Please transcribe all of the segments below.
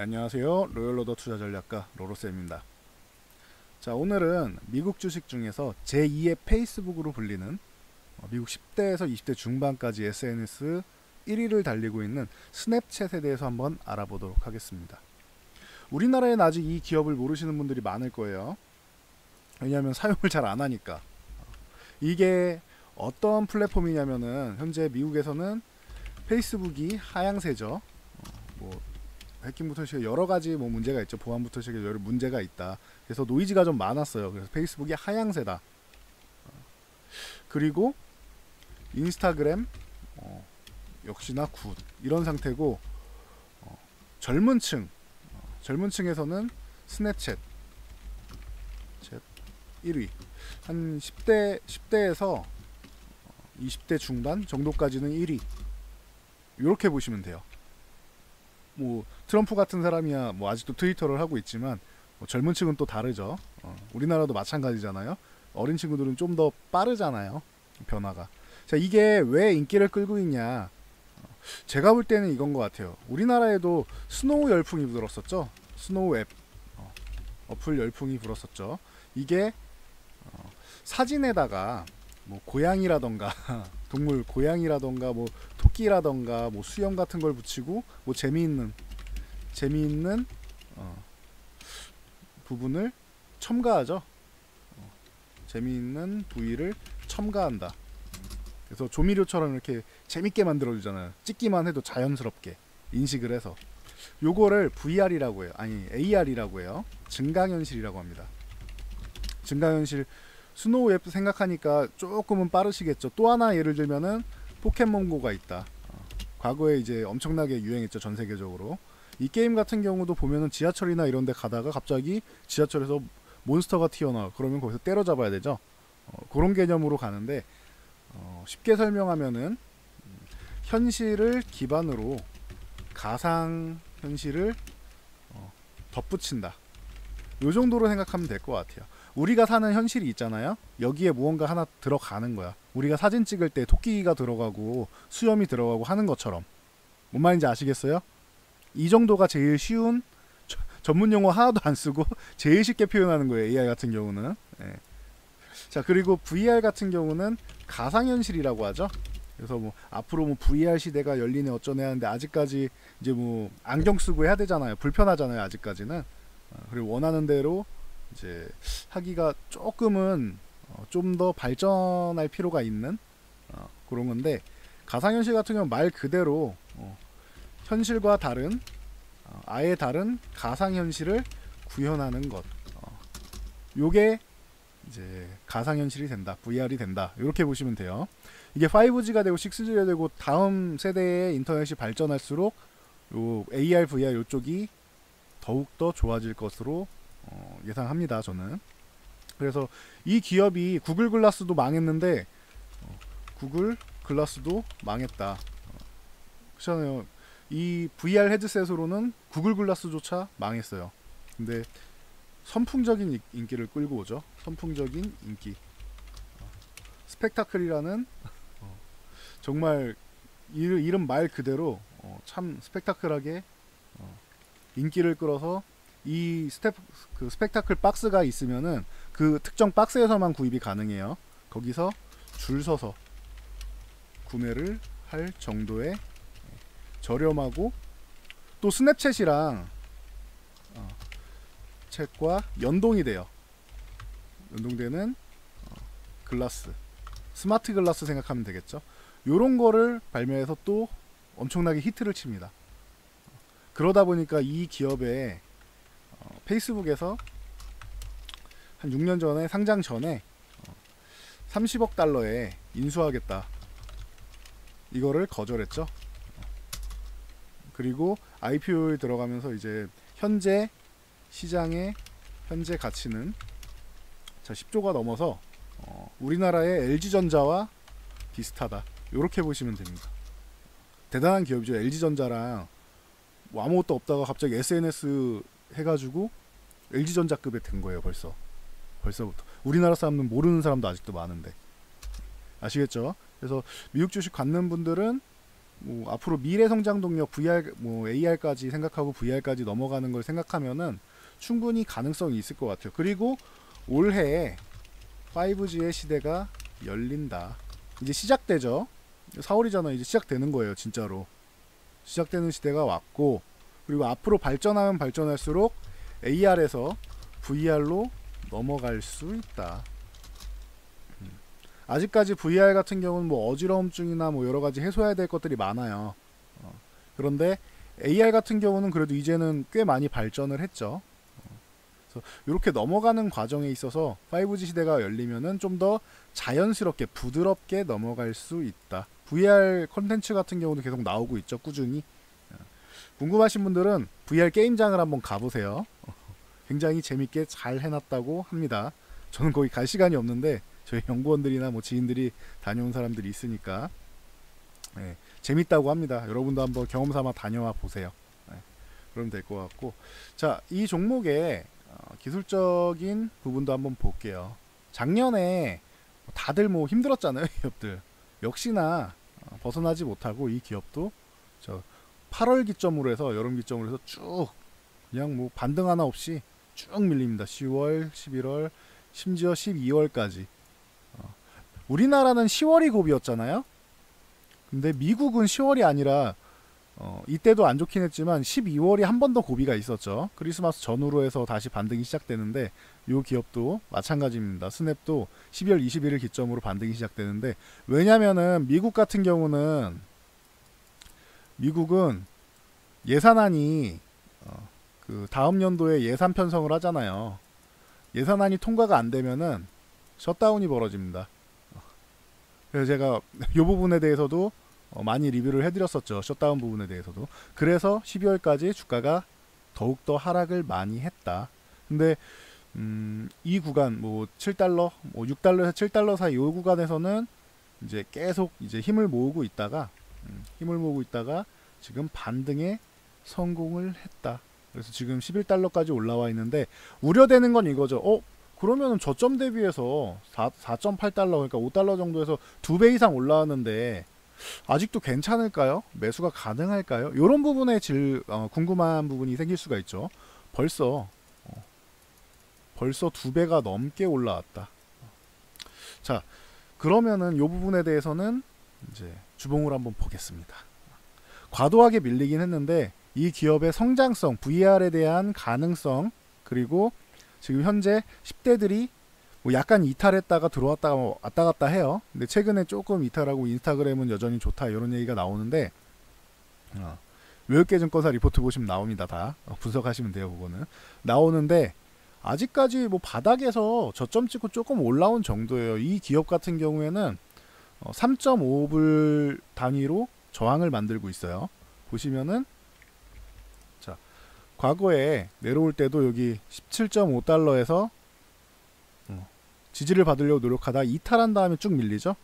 네, 안녕하세요. 로열로더 투자전략가 로로쌤입니다. 자, 오늘은 미국 주식 중에서 제2의 페이스북으로 불리는 어, 미국 10대에서 20대 중반까지 SNS 1위를 달리고 있는 스냅챗에 대해서 한번 알아보도록 하겠습니다. 우리나라에는 아직 이 기업을 모르시는 분들이 많을 거예요. 왜냐하면 사용을 잘 안 하니까. 이게 어떤 플랫폼이냐면은 현재 미국에서는 페이스북이 하향세죠. 어, 뭐 해킹부터 시작 여러 가지 뭐 문제가 있죠. 보안부터 시작해 여러 문제가 있다. 그래서 노이즈가 좀 많았어요. 그래서 페이스북이 하향세다. 어, 그리고 인스타그램 어, 역시나 굿 이런 상태고 어, 젊은 층 어, 젊은 층에서는 스냅챗 챗 1위 한 10대 10대에서 20대 중반 정도까지는 1위 이렇게 보시면 돼요. 뭐 트럼프 같은 사람이야 뭐 아직도 트위터를 하고 있지만 뭐 젊은 층은 또 다르죠. 어, 우리나라도 마찬가지잖아요. 어린 친구들은 좀 더 빠르잖아요. 변화가. 자 이게 왜 인기를 끌고 있냐? 어, 제가 볼 때는 이건 것 같아요. 우리나라에도 스노우 열풍이 불었었죠. 스노우 앱 어, 어플 열풍이 불었었죠. 이게 어, 사진에다가 뭐 고양이라던가 동물 고양이라던가 뭐 토끼라던가 뭐 수염 같은 걸 붙이고 뭐 재미있는 재미있는 어, 부분을 첨가하죠. 어, 재미있는 부위를 첨가한다. 그래서 조미료처럼 이렇게 재밌게 만들어 주잖아요. 찍기만 해도 자연스럽게 인식을 해서 요거를 VR이라고 해요. 아니 AR이라고 해요. 증강현실이라고 합니다. 증강현실 스노우 앱 생각하니까 조금은 빠르시겠죠. 또 하나 예를 들면은 포켓몬고가 있다. 어, 과거에 이제 엄청나게 유행했죠. 전 세계적으로. 이 게임 같은 경우도 보면은 지하철이나 이런 데 가다가 갑자기 지하철에서 몬스터가 튀어나와. 그러면 거기서 때려잡아야 되죠. 어, 그런 개념으로 가는데 어, 쉽게 설명하면은 음, 현실을 기반으로 가상 현실을 어, 덧붙인다. 요 정도로 생각하면 될 것 같아요. 우리가 사는 현실이 있잖아요. 여기에 무언가 하나 들어가는 거야. 우리가 사진 찍을 때 토끼가 들어가고 수염이 들어가고 하는 것처럼. 뭔 말인지 아시겠어요? 이 정도가 제일 쉬운 저, 전문 용어 하나도 안 쓰고 제일 쉽게 표현하는 거예요. AI 같은 경우는. 예. 자 그리고 VR 같은 경우는 가상현실이라고 하죠. 그래서 뭐 앞으로 뭐 VR 시대가 열리네 어쩌네 하는데 아직까지 이제 뭐 안경 쓰고 해야 되잖아요. 불편하잖아요. 아직까지는. 어, 그리고 원하는 대로 이제 하기가 조금은 어, 좀더 발전할 필요가 있는 어, 그런 건데 가상현실 같은 경우는 말 그대로 어, 현실과 다른 어, 아예 다른 가상현실을 구현하는 것. 어, 요게 이제 가상현실이 된다 VR이 된다 이렇게 보시면 돼요. 이게 5G가 되고 6G가 되고 다음 세대의 인터넷이 발전할수록 요 AR, VR 요쪽이 더욱더 좋아질 것으로 어, 예상합니다. 저는. 그래서 이 기업이 구글 글라스도 망했는데 어, 구글 글라스도 망했다. 어, 그렇잖아요. 이 VR 헤드셋으로는 구글 글라스조차 망했어요. 근데 선풍적인 인기를 끌고 오죠. 선풍적인 인기. 어, 스펙타클이라는 어, 정말 이름 말 그대로 어, 참 스펙타클하게 인기를 끌어서 이 스텝 그 스펙타클 박스가 있으면은 그 특정 박스에서만 구입이 가능해요. 거기서 줄 서서 구매를 할 정도의 저렴하고 또 스냅챗이랑 어, 챗과 연동이 돼요. 연동되는 어, 글라스 스마트 글라스 생각하면 되겠죠. 요런 거를 발매해서 또 엄청나게 히트를 칩니다. 그러다 보니까 이 기업의 어, 페이스북에서 한 6년 전에 상장 전에 어, 30억 달러에 인수하겠다. 이거를 거절했죠. 그리고 IPO에 들어가면서 이제 현재 시장의 현재 가치는 자 10조가 넘어서 어, 우리나라의 LG전자와 비슷하다. 이렇게 보시면 됩니다. 대단한 기업이죠. LG전자랑 뭐 아무것도 없다가 갑자기 SNS 해가지고 LG전자급에 된 거예요 벌써 벌써부터 우리나라 사람은 모르는 사람도 아직도 많은데 아시겠죠? 그래서 미국 주식 갖는 분들은 뭐 앞으로 미래 성장 동력 VR 뭐 AR까지 생각하고 VR까지 넘어가는 걸 생각하면은 충분히 가능성이 있을 것 같아요. 그리고 올해 5G의 시대가 열린다. 이제 시작되죠. 4월이잖아. 이제 시작되는 거예요, 진짜로. 시작되는 시대가 왔고 그리고 앞으로 발전하면 발전할수록 AR에서 VR로 넘어갈 수 있다. 음. 아직까지 VR 같은 경우는 뭐 어지러움증이나 뭐 여러 가지 해소해야 될 것들이 많아요. 어. 그런데 AR 같은 경우는 그래도 이제는 꽤 많이 발전을 했죠. 어. 이렇게 넘어가는 과정에 있어서 5G 시대가 열리면은 좀 더 자연스럽게 부드럽게 넘어갈 수 있다. VR 컨텐츠 같은 경우도 계속 나오고 있죠. 꾸준히. 어. 궁금하신 분들은 VR 게임장을 한번 가보세요. 굉장히 재밌게 잘 해놨다고 합니다. 저는 거기 갈 시간이 없는데 저희 연구원들이나 뭐 지인들이 다녀온 사람들이 있으니까 네, 재밌다고 합니다. 여러분도 한번 경험 삼아 다녀와 보세요. 네, 그러면 될것 같고 자 이 종목의 어, 기술적인 부분도 한번 볼게요. 작년에 다들 뭐 힘들었잖아요, 기업들. 역시나 어, 벗어나지 못하고 이 기업도 저 8월 기점으로 해서 여름 기점으로 해서 쭉 그냥 뭐 반등 하나 없이 쭉 밀립니다. 10월, 11월, 심지어 12월까지. 어. 우리나라는 10월이 고비였잖아요. 근데 미국은 10월이 아니라 어, 이때도 안 좋긴 했지만 12월이 한 번 더 고비가 있었죠. 크리스마스 전후로 해서 다시 반등이 시작되는데 이 기업도 마찬가지입니다. 스냅도 12월 21일 기점으로 반등이 시작되는데 왜냐면은 미국 같은 경우는 미국은 예산안이 어, 그 다음 연도에 예산 편성을 하잖아요. 예산안이 통과가 안 되면은 셧다운이 벌어집니다. 그래서 제가 이 부분에 대해서도 어, 많이 리뷰를 해드렸었죠. 셧다운 부분에 대해서도. 그래서 12월까지 주가가 더욱더 하락을 많이 했다. 근데 음, 이 구간 뭐 7달러, 뭐 6달러에서 7달러 사이 이 구간에서는 이제 계속 이제 힘을 모으고 있다가 음, 힘을 모으고 있다가 지금 반등에 성공을 했다. 그래서 지금 11달러까지 올라와 있는데 우려되는 건 이거죠. 어? 그러면은 저점 대비해서 4, 4.8달러 그러니까 5달러 정도에서 두 배 이상 올라왔는데 아직도 괜찮을까요? 매수가 가능할까요? 이런 부분에 질 어, 궁금한 부분이 생길 수가 있죠. 벌써 어, 벌써 두 배가 넘게 올라왔다. 자, 그러면은 이 부분에 대해서는 이제 주봉을 한번 보겠습니다. 과도하게 밀리긴 했는데 이 기업의 성장성, VR에 대한 가능성, 그리고 지금 현재 10대들이 뭐 약간 이탈했다가 들어왔다가 뭐 왔다 갔다 해요. 근데 최근에 조금 이탈하고 인스타그램은 여전히 좋다 이런 얘기가 나오는데 어, 외국계 증권사 리포트 보시면 나옵니다. 다 어, 분석하시면 돼요. 그거는 나오는데 아직까지 뭐 바닥에서 저점 찍고 조금 올라온 정도예요. 이 기업 같은 경우에는 어, 3.5불 단위로 저항을 만들고 있어요. 보시면은 과거에 내려올 때도 여기 17.5달러에서 어, 지지를 받으려고 노력하다 이탈한 다음에 쭉 밀리죠.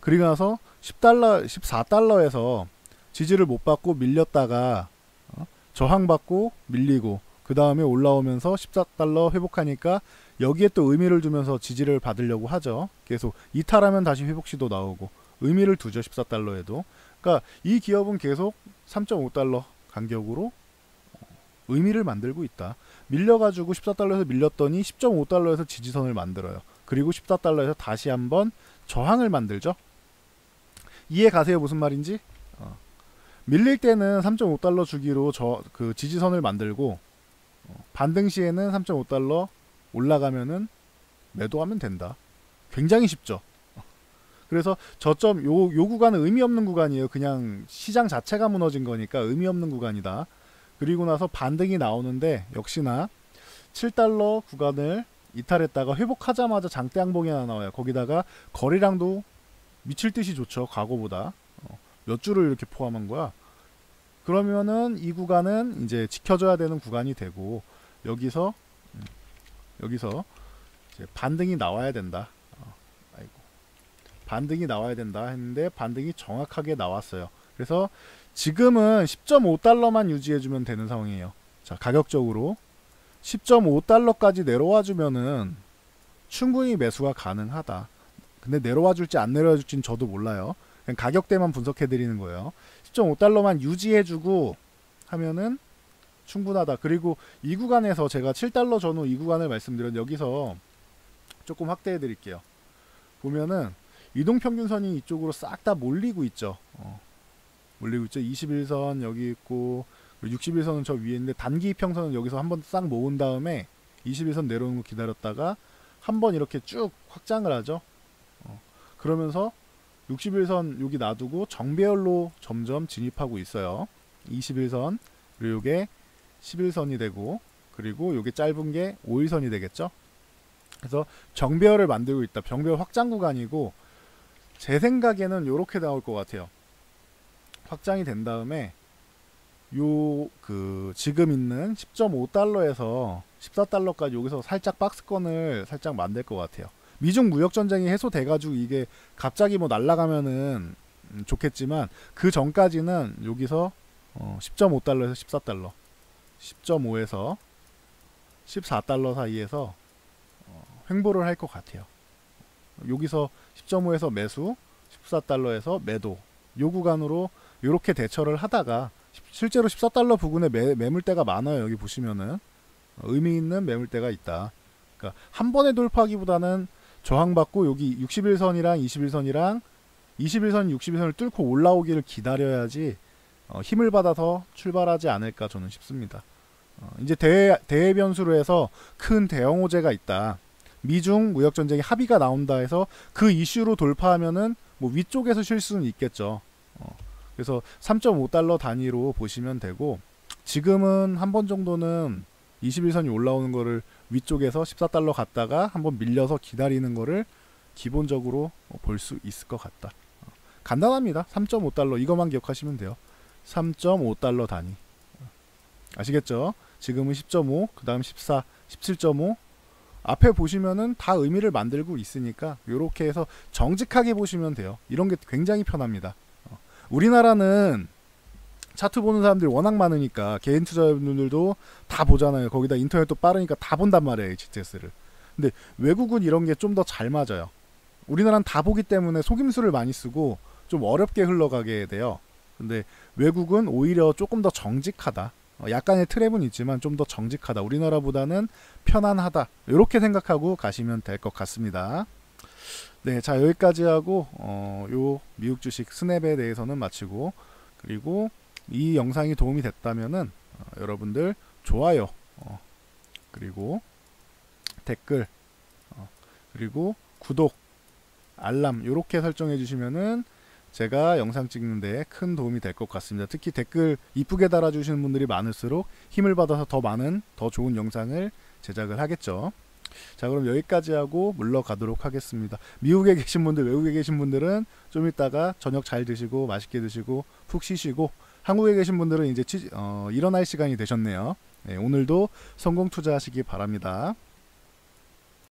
그리고 나서 10달러, 14달러에서 지지를 못 받고 밀렸다가 어, 저항받고 밀리고 그 다음에 올라오면서 14달러 회복하니까 여기에 또 의미를 두면서 지지를 받으려고 하죠. 계속 이탈하면 다시 회복 시도 나오고 의미를 두죠. 14달러에도. 그러니까 이 기업은 계속 3.5달러 간격으로 의미를 만들고 있다. 밀려가지고 14달러에서 밀렸더니 10.5달러에서 지지선을 만들어요. 그리고 14달러에서 다시 한번 저항을 만들죠. 이해 가세요 무슨 말인지? 어. 밀릴 때는 3.5달러 주기로 저 그 지지선을 만들고 어, 반등 시에는 3.5달러 올라가면은 매도하면 된다. 굉장히 쉽죠. 그래서 저점 요, 요 구간은 의미 없는 구간이에요. 그냥 시장 자체가 무너진 거니까 의미 없는 구간이다. 그리고 나서 반등이 나오는데 역시나 7달러 구간을 이탈했다가 회복하자마자 장대 양봉이 하나 나와요. 거기다가 거래량도 미칠 듯이 좋죠. 과거보다. 어, 몇 주를 이렇게 포함한 거야. 그러면은 이 구간은 이제 지켜줘야 되는 구간이 되고 여기서 음, 여기서 반등이 나와야 된다. 어, 아이고. 반등이 나와야 된다 했는데 반등이 정확하게 나왔어요. 그래서 지금은 10.5달러만 유지해주면 되는 상황이에요. 자, 가격적으로 10.5달러까지 내려와 주면은 충분히 매수가 가능하다. 근데 내려와 줄지 안 내려와 줄지는 저도 몰라요. 그냥 가격대만 분석해 드리는 거예요. 10.5달러만 유지해주고 하면은 충분하다. 그리고 이 구간에서 제가 7달러 전후 이 구간을 말씀드렸는데 여기서 조금 확대해 드릴게요. 보면은 이동평균선이 이쪽으로 싹 다 몰리고 있죠. 어, 몰리고 있죠. 21선 여기 있고 61선은 저 위에 있는데 단기 이평선은 여기서 한번 싹 모은 다음에 21선 내려오는 거 기다렸다가 한 번 이렇게 쭉 확장을 하죠. 어, 그러면서 61선 여기 놔두고 정배열로 점점 진입하고 있어요. 21선 그리고 이게 11선이 되고 그리고 이게 짧은 게 5일선이 되겠죠. 그래서 정배열을 만들고 있다. 정배열 확장 구간이고 제 생각에는 이렇게 나올 것 같아요. 확장이 된 다음에 요 그 지금 있는 10.5달러에서 14달러까지 여기서 살짝 박스권을 살짝 만들 것 같아요. 미중 무역 전쟁이 해소돼 가지고 이게 갑자기 뭐 날아가면은 음, 좋겠지만 그 전까지는 여기서 어 10.5달러에서 14달러, 10.5에서 14달러 사이에서 어 횡보를 할 것 같아요. 여기서 10.5에서 매수, 14달러에서 매도. 요 구간으로 이렇게 대처를 하다가 실제로 14달러 부근에 매, 매물대가 많아요. 여기 보시면은 어, 의미 있는 매물대가 있다. 그러니까 한 번에 돌파하기보다는 저항받고 여기 61선이랑 21선이랑 21선, 61선을 뚫고 올라오기를 기다려야지 어, 힘을 받아서 출발하지 않을까 저는 싶습니다. 어, 이제 대외, 대외 변수로 해서 큰 대형 호재가 있다. 미중 무역 전쟁의 합의가 나온다 해서 그 이슈로 돌파하면은 뭐 위쪽에서 쉴 수는 있겠죠. 어, 그래서 3.5달러 단위로 보시면 되고 지금은 한 번 정도는 21선이 올라오는 거를 위쪽에서 14달러 갔다가 한번 밀려서 기다리는 거를 기본적으로 볼 수 있을 것 같다. 어, 간단합니다. 3.5달러 이것만 기억하시면 돼요. 3.5달러 단위. 아시겠죠? 지금은 10.5, 그 다음 14, 17.5. 앞에 보시면은 다 의미를 만들고 있으니까 이렇게 해서 정직하게 보시면 돼요. 이런 게 굉장히 편합니다. 어, 우리나라는 차트 보는 사람들이 워낙 많으니까 개인 투자자분들도 다 보잖아요. 거기다 인터넷도 빠르니까 다 본단 말이에요. HTS를. 근데 외국은 이런 게 좀 더 잘 맞아요. 우리나라는 다 보기 때문에 속임수를 많이 쓰고 좀 어렵게 흘러가게 돼요. 근데 외국은 오히려 조금 더 정직하다. 어, 약간의 트랩은 있지만 좀 더 정직하다. 우리나라보다는 편안하다. 이렇게 생각하고 가시면 될 것 같습니다. 네, 자 여기까지 하고 어, 요 미국 주식 스냅에 대해서는 마치고 그리고 이 영상이 도움이 됐다면은 어, 여러분들 좋아요 어, 그리고 댓글 어, 그리고 구독 알람 이렇게 설정해 주시면은 제가 영상 찍는데 큰 도움이 될 것 같습니다. 특히 댓글 이쁘게 달아주시는 분들이 많을수록 힘을 받아서 더 많은 더 좋은 영상을 제작을 하겠죠. 자 그럼 여기까지 하고 물러가도록 하겠습니다. 미국에 계신 분들 외국에 계신 분들은 좀 이따가 저녁 잘 드시고 맛있게 드시고 푹 쉬시고 한국에 계신 분들은 이제 취, 어, 일어날 시간이 되셨네요. 네, 오늘도 성공 투자하시기 바랍니다.